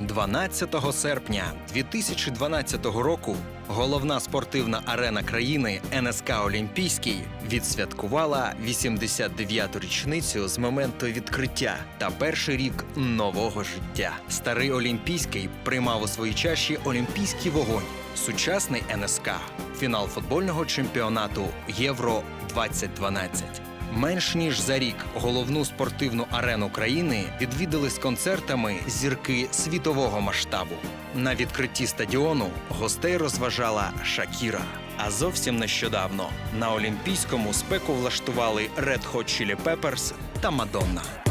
12 серпня 2012 року головна спортивна арена країни НСК Олімпійський відсвяткувала 89-ту річницю з моменту відкриття та перший рік нового життя. Старий Олімпійський приймав у своїй чаші олімпійський вогонь. Сучасний НСК фінал футбольного чемпіонату Євро 2012 Менш ніж за рік головну спортивну арену країни відвідали з концертами зірки світового масштабу. На відкритті стадіону гостей розважала Шакіра. А зовсім нещодавно на Олімпійському спеку влаштували Red Hot Chili Peppers та Мадонна.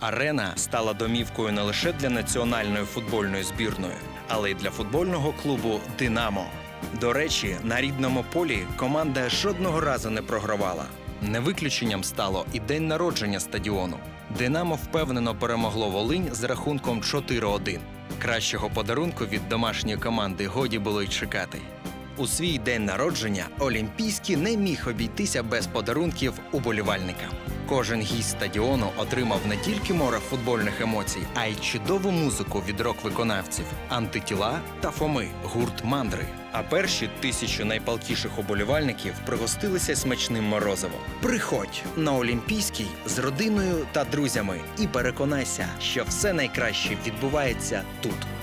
Арена стала домівкою не лише для національної футбольної збірної, але й для футбольного клубу Динамо. До речі, на рідному полі команда жодного разу не програвала. Не виключенням стало і день народження стадіону. Динамо впевнено перемогло Волинь з рахунком 4-1. Кращого подарунку від домашньої команди годі було й чекати. У свій день народження Олімпійський не міг обійтися без подарунків уболівальникам. Кожен гість стадіону отримав не тільки море футбольних емоцій, а й чудову музику від рок-виконавців антитіла та Фоми, гурт мандри. А перші тисячу найпалкіших уболівальників пригостилися смачним морозивом. Приходь на Олімпійський з родиною та друзями і переконайся, що все найкраще відбувається тут.